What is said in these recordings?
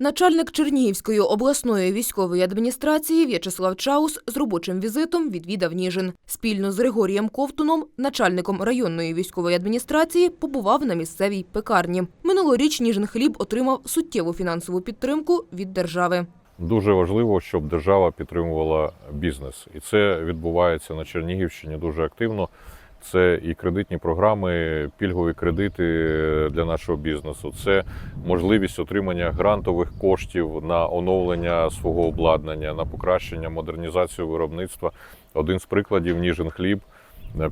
Начальник Чернігівської обласної військової адміністрації В'ячеслав Чаус з робочим візитом відвідав Ніжин. Спільно з Григорієм Ковтуном, начальником районної військової адміністрації, побував на місцевій пекарні. Минулоріч Ніжин хліб отримав суттєву фінансову підтримку від держави. Дуже важливо, щоб держава підтримувала бізнес, і це відбувається на Чернігівщині дуже активно. Це і кредитні програми, пільгові кредити для нашого бізнесу. Це можливість отримання грантових коштів на оновлення свого обладнання, на покращення модернізацію виробництва. Один з прикладів Ніжин хліб.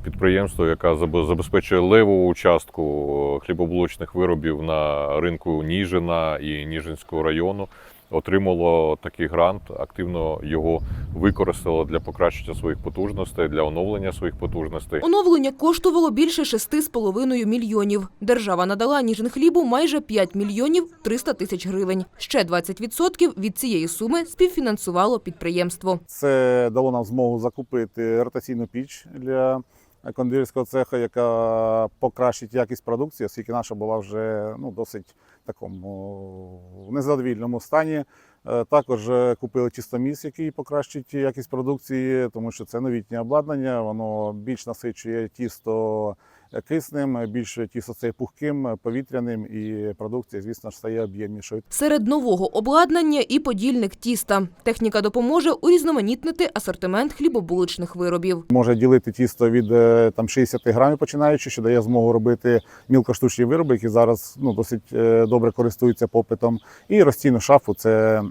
Підприємство, яке заб- забезпечує левову частку хлібоблочних виробів на ринку Ніжина і Ніжинського району, отримало такий грант, активно його використало для покращення своїх потужностей, для оновлення своїх потужностей. Оновлення коштувало більше 6,5 мільйонів. Держава надала Ніжин хлібу майже 5 мільйонів 300 тисяч гривень. Ще 20% від цієї суми співфінансувало підприємство. Це дало нам змогу закупити ротаційну піч для кондитерського цеха, яка покращить якість продукції, оскільки наша була вже ну, досить такому незадовільному стані. Е, Також е, купили тістоміс, який покращить якість продукції, тому що це новітнє обладнання, воно більш насичує тісто киснем, більш тісто це пухким, повітряним, і продукція, звісно ж, стає об'ємнішою. Серед нового обладнання і подільник тіста. Техніка допоможе урізноманітнити асортимент хлібобулочних виробів. Може ділити тісто від е, там 60 грамів починаючи, що дає змогу робити мілкоштучні вироби, які зараз ну, досить е, добре користуються попитом. І розційну шафу це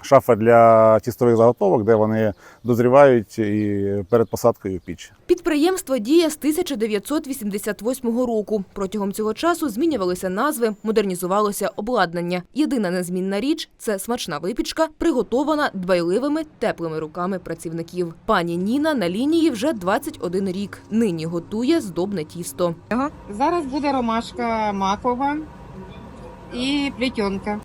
шафа для тістових заготовок, де вони дозрівають і перед посадкою в піч. Підприємство діє з 1988 року. Протягом цього часу змінювалися назви, модернізувалося обладнання. Єдина незмінна річ це смачна випічка, приготована дбайливими теплими руками працівників. Пані Ніна на лінії вже 21 рік. Нині готує здобне тісто. Зараз буде ромашка макова і плетенка.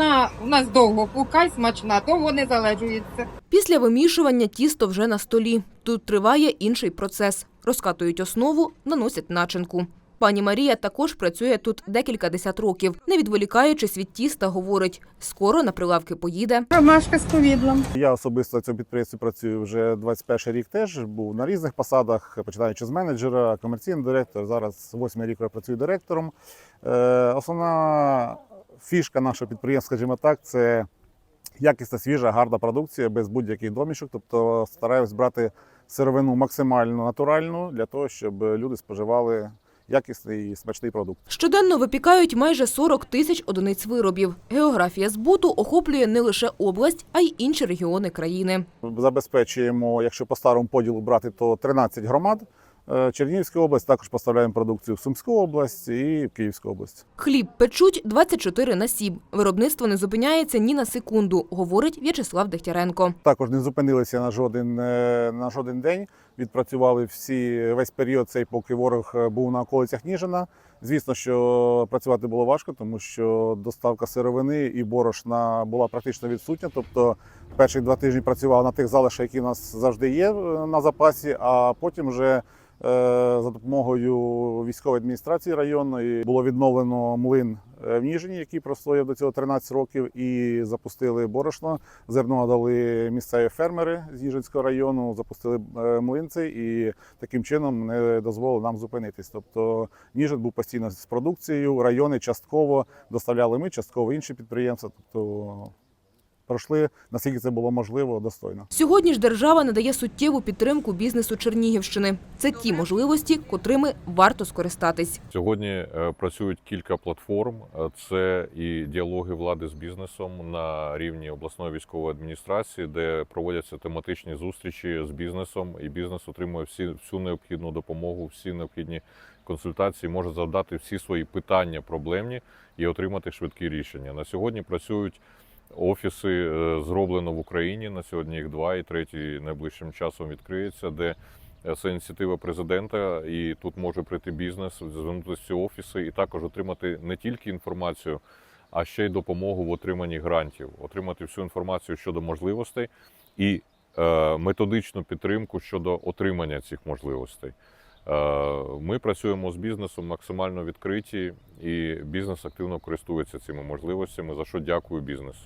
Вона у нас довго пукай, смачна, довго не залежується. Після вимішування тісто вже на столі. Тут триває інший процес. Розкатують основу, наносять начинку. Пані Марія також працює тут декілька десят років. Не відволікаючись від тіста, говорить, скоро на прилавки поїде. Ромашка з повідлом. Я особисто на цьому підприємстві працюю вже 21 рік. Теж був на різних посадах, починаючи з менеджера, комерційний директор. Зараз восьмий рік я працюю директором. Е, основна фішка нашого підприємства, скажімо так, це якісна, свіжа, гарна продукція без будь-яких домішок. Тобто стараємось брати сировину максимально натуральну для того, щоб люди споживали якісний і смачний продукт. Щоденно випікають майже 40 тисяч одиниць виробів. Географія збуту охоплює не лише область, а й інші регіони країни. Забезпечуємо, якщо по старому поділу брати, то 13 громад. Е, Чернігівська область також поставляємо продукцію в Сумську область і в Київську область. Хліб печуть 24 на сім. Виробництво не зупиняється ні на секунду, говорить В'ячеслав Дегтяренко. Також не зупинилися на жоден е, на жоден день. Відпрацювали всі весь період цей, поки ворог е, був на околицях Ніжина. Звісно, що працювати було важко, тому що доставка сировини і борошна була практично відсутня. Тобто перші два тижні працювали на тих залишах, які у нас завжди є на запасі, а потім вже за допомогою військової адміністрації районної було відновлено млин е, в Ніжині, який простояв до цього 13 років, і запустили борошно. Зерно дали місцеві фермери з Ніжинського району, запустили е, млинці і таким чином не дозволили нам зупинитись. Тобто Ніжин був постійно з продукцією, райони частково доставляли ми, частково інші підприємства. Тобто пройшли наскільки це було можливо достойно. Сьогодні ж держава надає суттєву підтримку бізнесу Чернігівщини. Це ті можливості, котрими варто скористатись. Сьогодні е, працюють кілька платформ. Е, Це і діалоги влади з бізнесом на рівні обласної військової адміністрації, де проводяться тематичні зустрічі з бізнесом, і бізнес отримує всі всю необхідну допомогу, всі необхідні консультації, може завдати всі свої питання проблемні і отримати швидкі рішення. На сьогодні працюють. Офіси е, зроблено в Україні. На сьогодні їх два, і третій найближчим часом відкриється, де е, це ініціатива президента, і тут може прийти бізнес, звернутися ці офіси і також отримати не тільки інформацію, а ще й допомогу в отриманні грантів, отримати всю інформацію щодо можливостей і е, методичну підтримку щодо отримання цих можливостей. Е, Ми працюємо з бізнесом максимально відкриті, і бізнес активно користується цими можливостями, за що дякую бізнесу.